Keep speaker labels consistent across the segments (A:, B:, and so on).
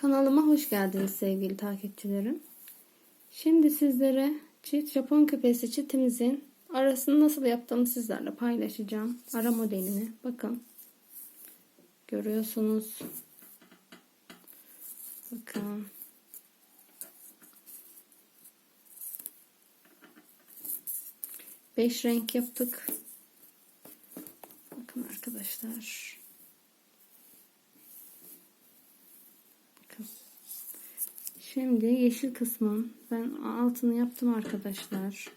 A: Kanalıma hoş geldiniz sevgili takipçilerim. Şimdi sizlere çift Japon küpesi çitimizin arasını nasıl yaptığımı sizlerle paylaşacağım. Ara modelini bakın. Görüyorsunuz. Bakın. Beş renk yaptık. Bakın arkadaşlar. Bakın. Şimdi yeşil kısmın ben altını yaptım arkadaşlar.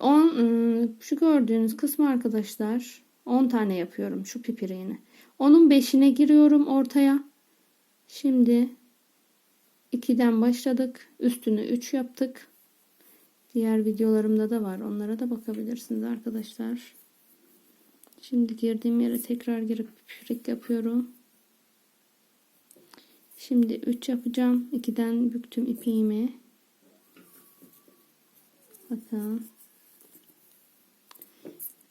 A: 10 şu gördüğünüz kısmı arkadaşlar 10 tane yapıyorum şu pipireğini. Onun 5'ine giriyorum ortaya. Şimdi 2'den başladık. Üstünü 3 yaptık. Diğer videolarımda da var. Onlara da bakabilirsiniz arkadaşlar. Şimdi girdiğim yere tekrar girip pipirek yapıyorum. Şimdi 3 yapacağım. 2'den büktüm ipiğimi. Bakın.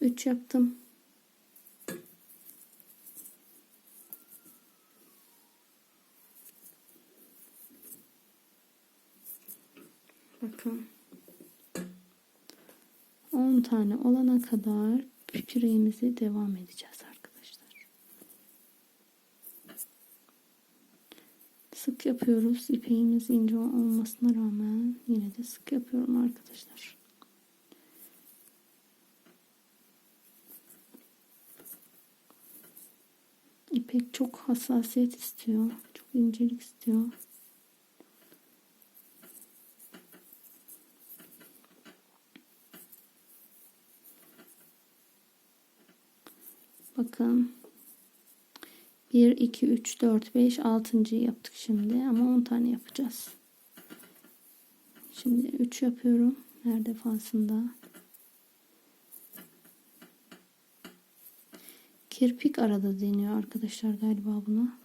A: 3 yaptım. Bakın. 10 tane olana kadar pipireğimizi devam edeceğiz arkadaşlar. Sık yapıyoruz. İpeğimiz ince olmasına rağmen yine de sık yapıyorum arkadaşlar. İpek çok hassasiyet istiyor. Çok incelik istiyor. Bakın. 1, 2, 3, 4, 5, 6. yaptık şimdi. Ama 10 tane yapacağız. Şimdi 3 yapıyorum. Her defasında. Kirpik arada deniyor arkadaşlar galiba buna.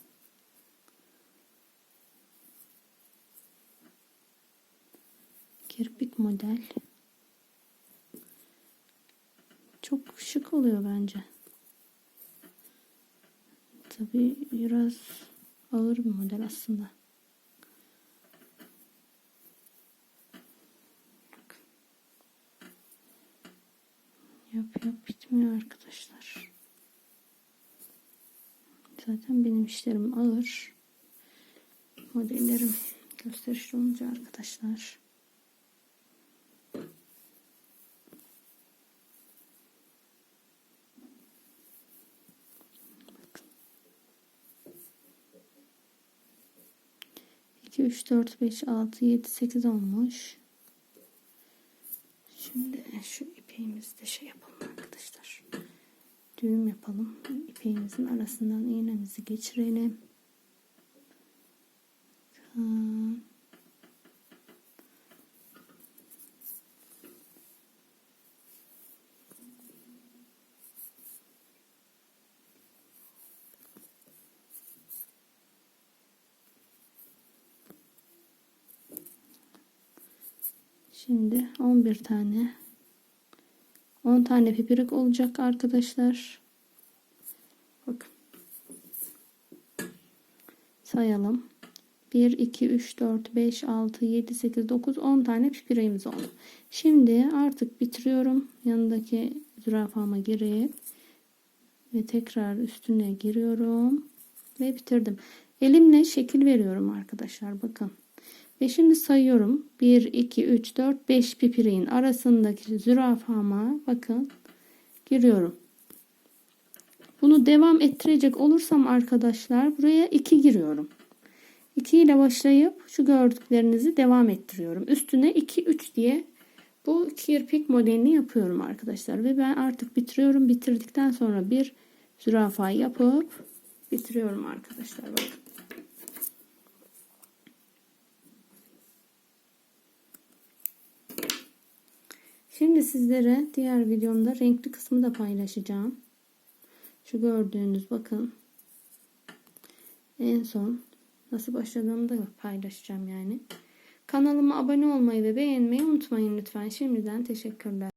A: Kirpik model. Çok şık oluyor bence. Tabi biraz ağır bir model aslında. Yap yap bitmiyor arkadaşlar. Zaten benim işlerim ağır. Modellerim gösterişli olunca arkadaşlar. 2, 3, 4, 5, 6, 7, 8 olmuş. Şimdi şu ipeğimizde şey yapalım arkadaşlar. Düğüm yapalım. İpeğimizin arasından iğnemizi geçirelim. Tamam. Şimdi 11 tane 10 tane pipirik olacak arkadaşlar. Bakın. Sayalım. 1, 2, 3, 4, 5, 6, 7, 8, 9, 10 tane pipireğimiz oldu. Şimdi artık bitiriyorum. Yanındaki zürafama girip ve tekrar üstüne giriyorum ve bitirdim. Elimle şekil veriyorum arkadaşlar. Bakın. Ve şimdi sayıyorum. 1, 2, 3, 4, 5 pipireğin arasındaki zürafama bakın giriyorum. Bunu devam ettirecek olursam arkadaşlar buraya 2 giriyorum. 2 ile başlayıp şu gördüklerinizi devam ettiriyorum. Üstüne 2, 3 diye bu kirpik modelini yapıyorum arkadaşlar. Ve ben artık bitiriyorum. Bitirdikten sonra bir zürafa yapıp bitiriyorum arkadaşlar. Bakın. Şimdi sizlere diğer videomda renkli kısmı da paylaşacağım. Şu gördüğünüz bakın. En son nasıl başladığımı da paylaşacağım yani. Kanalıma abone olmayı ve beğenmeyi unutmayın lütfen. Şimdiden teşekkürler.